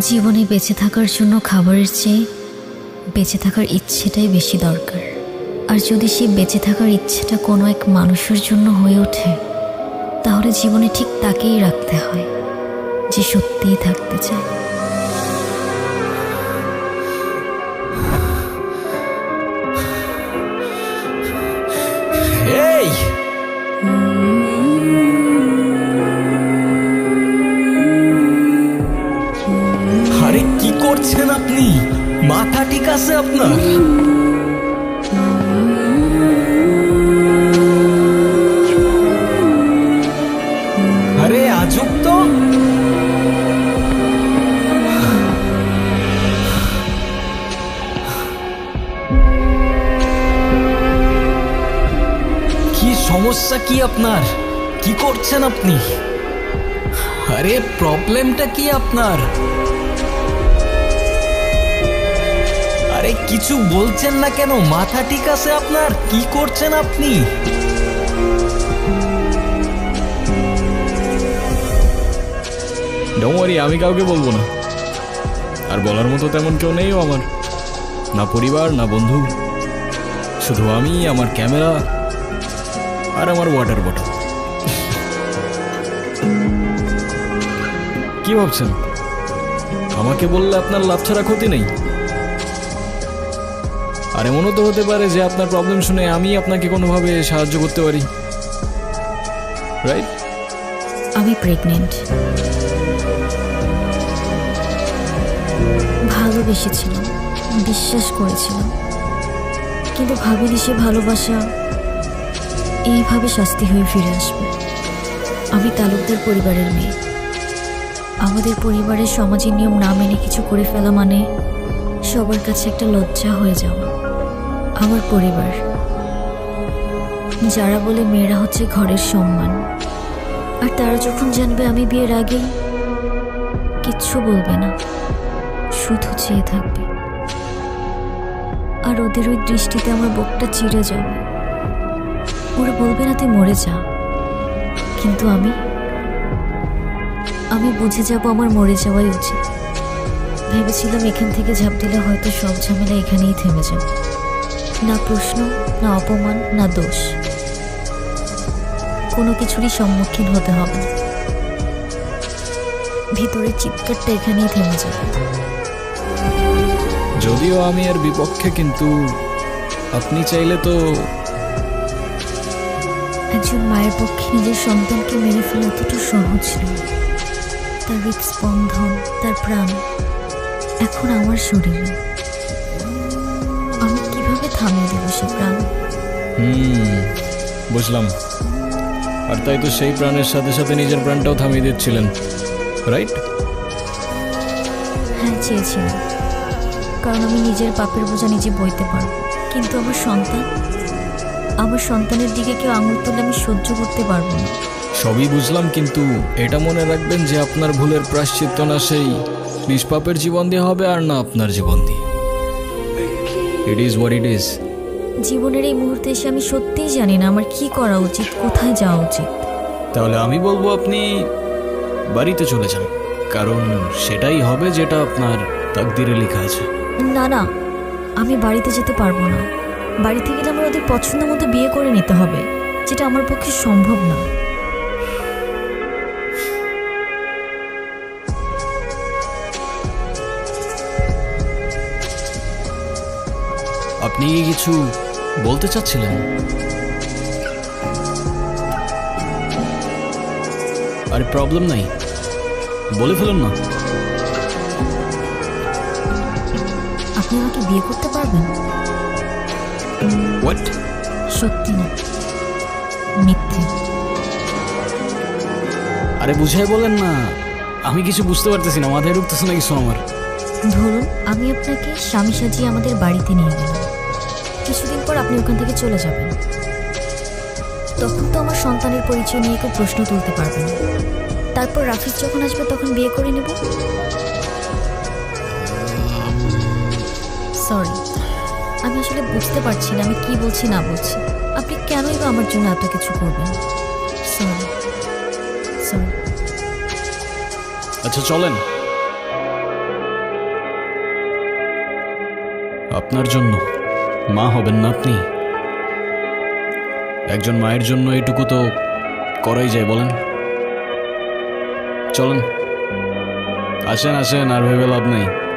জীবনে বেঁচে থাকার জন্য খাবারের চেয়ে বেঁচে থাকার ইচ্ছেটাই বেশি দরকার। আর যদি সে বেঁচে থাকার ইচ্ছেটা কোনো এক মানুষের জন্য হয়ে ওঠে, তাহলে জীবনে ঠিক তাকেই রাখতে হয়, যে সত্যিই থাকতে চায়। করছেন আপনি? মাথা ঠিক আছে আপনার? আরে, আজব তো। কি সমস্যা কি আপনার? কি করছেন আপনি? আরে প্রবলেমটা কি আপনার? আরে কিছু বলছেন না কেন? মাথা ঠিক আছে আপনার? কি করছেন আপনি? ডোমারি আমি কাউকে বলব না। আর বলার মতো তেমন কেউ নেইও আমার। না পরিবার, না বন্ধু। শুধু আমি, আমার ক্যামেরা আর আমার ওয়াটার বটল কি ভাবছেন? আমাকে বললে আপনার লাভ ছাড়া ক্ষতি নেই। আর এমনও তো হতে পারে যে আপনার প্রবলেম শুনে আমি আপনাকে কোনোভাবে সাহায্য করতে পারি। রাইট আমি প্রেগনেন্ট ভালোবেসেছিলাম, বিশ্বাস করেছিলাম। কিন্তু ভাবিনি সে ভালোবাসা এইভাবে শাস্তি হয়ে ফিরে আসবে। আমি তালুকদার পরিবারের মেয়ে। আমাদের পরিবারের সমাজের নিয়ম না মেনে কিছু করে ফেলা মানে সবার কাছে একটা লজ্জা হয়ে যাওয়া। আমার পরিবার। যারা বলে মেয়েরা হচ্ছে ঘরের সম্মান। আর তারা যখন জানবে আমি বিয়ের আগেই, কিচ্ছু বলবে না। শুধু চেয়ে থাকবে। আর ওদের ওই দৃষ্টিতে আমার বুকটা চিড়ে যাবে। ওরা বলবে না তুই মরে যা। কিন্তু আমি আমি বুঝে যাব আমার মরে যাওয়াই উচিত। ভেবেছিলাম এখান থেকে ঝাঁপ দিলে হয়তো সব ঝামেলা এখানেই থেমে যাবে। না প্রশ্ন না অপমান না দোষ। কোনো কিছুরই সম্মুখীন হতে হবে না। ভিতরের চিৎকারটা এখানেই থেমে যাবে। যদিও আমি এর বিপক্ষে কিন্তু আপনি চাইলে তো একজন মায়ের পক্ষে নিজের সন্তানকে মেরে ফেলা এতটা সহজ নয়। তার হৃদস্পন্দন তার প্রাণ এখন আমার শরীরে। কীভাবে থামিয়ে দেবো সে প্রাণ। হুম বুঝলাম। আর তাই তো সেই প্রাণের সাথে সাথে নিজের প্রাণটাও থামিয়ে দিচ্ছিলেন রাইট? হ্যাঁ চেয়েছিলাম। কারণ আমি নিজের পাপের বোঝা নিজে বইতে পারব। কিন্তু আমার সন্তান? আমার সন্তানের দিকে কেউ আঙুল তুলে আমি সহ্য করতে পারব না। সবই বুঝলাম কিন্তু এটা মনে রাখবেন যে আপনার ভুলের প্রাশ্চিত্য না সেই নিষ্পাপের জীবন দিয়ে হবে আর না আপনার জীবন দিয়ে। It is what it is জীবনের এই মুহূর্তে এসে আমি সত্যিই জানি না আমার কি করা উচিত কোথায় যাওয়া উচিত। তাহলে আমি বলব আপনি বাড়িতে চলে যান কারণ সেটাই হবে যেটা আপনার তাকদিরে লেখা আছে। না না আমি বাড়িতে যেতে পারব না। বাড়িতে গেলে আমার ওদের পছন্দ মতো বিয়ে করে নিতে হবে যেটা আমার পক্ষে সম্ভব না। আপনি কি কিছু বলতে চাচ্ছিলেন? আরে প্রবলেম নাই। বলে ফেলুন না। আপনি আমাকে বিয়ে করতে পারবেন? হোয়াট সত্যি না। মিথ্যে। আরে বুঝাই বলেন না। আমি কিছু বুঝতে পারতেছি না মাথায় ঢুকতেছে না কিছু আমার। ধরুন আমি আপনাকে স্বামী সাজিয়ে আমাদের বাড়িতে নিয়ে গেলাম। পর আপনি ওখান থেকে চলে যাবেন। তখন তো আমার সন্তানের পরিচয় নিয়ে কেউ প্রশ্ন তুলতে পারবে না তারপর রাফিজ যখন আসবে, তখন বিয়ে করে নেব? সরি আমি আসলে বুঝতে পারছি না, আমি কি বলছি, না বলছি। আপনি কেনই বা আমার জন্য এত কিছু করবেন? সরি সরি আচ্ছা চলেন। আপনার জন্য। মা হবেন না আপনি। একজন মায়ের জন্য এটুকু তো করাই যায়, বলেন। চলেন। আসেন আসেন, আর ভেবে লাভ নেই।